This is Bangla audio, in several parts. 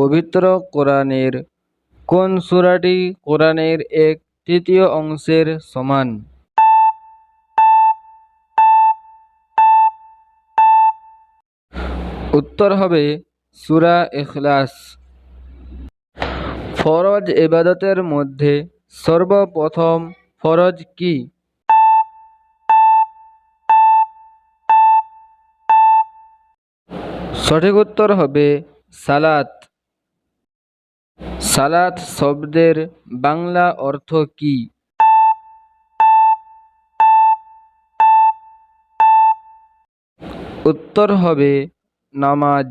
পবিত্র কোরআনের, কোন সুরাটি কোরআনের এক তৃতীয় অংশের সমান? উত্তর হবে সুরা এখলাস ফরজ এবাদতের মধ্যে সর্বপ্রথম ফরজ কি? সঠিক উত্তর হবে সালাত। সালাত শব্দের বাংলা অর্থ কি? উত্তর হবে নামাজ।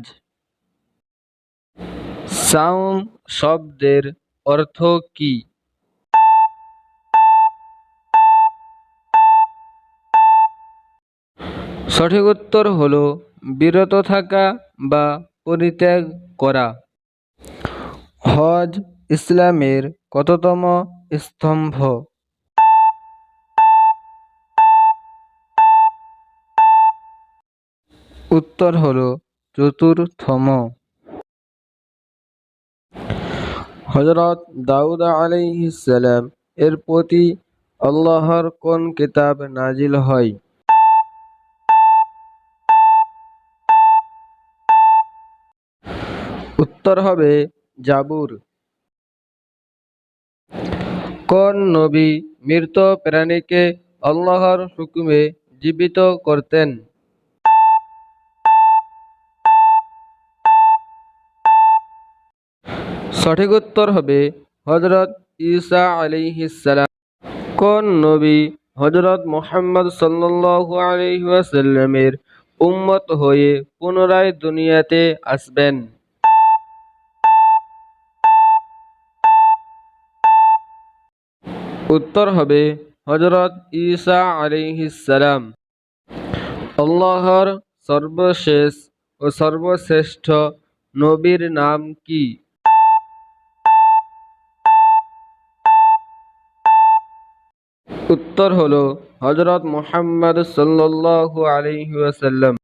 সাউম শব্দের অর্থ কি? সঠিক উত্তর হল বিরত থাকা বা পরিত্যাগ করা। হজ ইসলামের কততম স্তম্ভ? উত্তর হল চতুর্থম। হজরত দাউদ আলাইহিসসালাম এর প্রতি আল্লাহর কোন কিতাব নাজিল হয়? উত্তর হবে জাবুর। কোন নবী মৃত প্রাণীকে আল্লাহর হুকুমে জীবিত করতেন? সঠিক উত্তর হবে হজরত ঈসা আলাইহিসসালাম কোন নবী হজরত মোহাম্মদ সাল্লাল্লাহু আলাইহি ওয়াসাল্লামের উম্মত হয়ে পুনরায় দুনিয়াতে আসবেন? উত্তর হবে হজরত ঈসা আলাইহিসসালাম আল্লাহর সর্বশেষ ও সর্বশ্রেষ্ঠ নবীর নাম কি? উত্তর হলো হজরত মোহাম্মদ সাল্লাল্লাহু আলাইহি ওয়াসাল্লাম।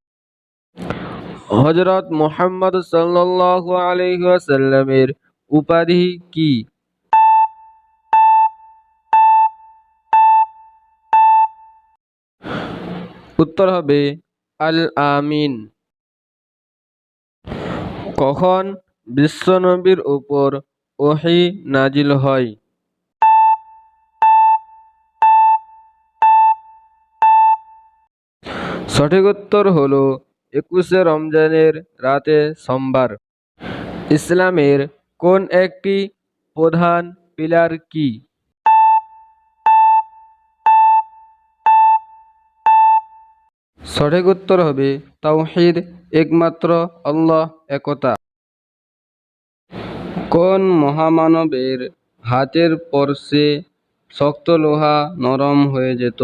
হজরত মোহাম্মদ সাল্লাল্লাহু আলাইহি ওয়াসাল্লামের উপাধি কি? উত্তর হবে আল আমিন কখন বিশ্বনবীর উপর ওহি নাজিল হয়? সঠিক উত্তর হল একুশে রমজানের রাতে সোমবার। ইসলামের কোন একটি প্রধান পিলার কি? সঠিক উত্তর হবে তাওহিদ, একমাত্র আল্লাহ, একতা। কোন মহামানবের হাতের স্পর্শে শক্ত লোহা নরম হয়ে যেত?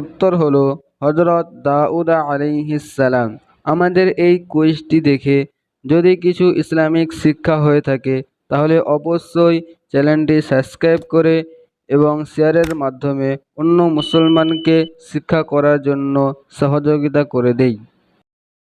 উত্তর হলো হজরত দাউদা আলাইহিসসালাম আমাদের এই কুইজটি দেখে যদি কিছু ইসলামিক শিক্ষা হয়ে থাকে, তাহলে অবশ্যই চ্যানেলটি সাবস্ক্রাইব করে এবং শেয়ারের মাধ্যমে অন্য মুসলমানকে শিক্ষা করার জন্য সহযোগিতা করে দেই।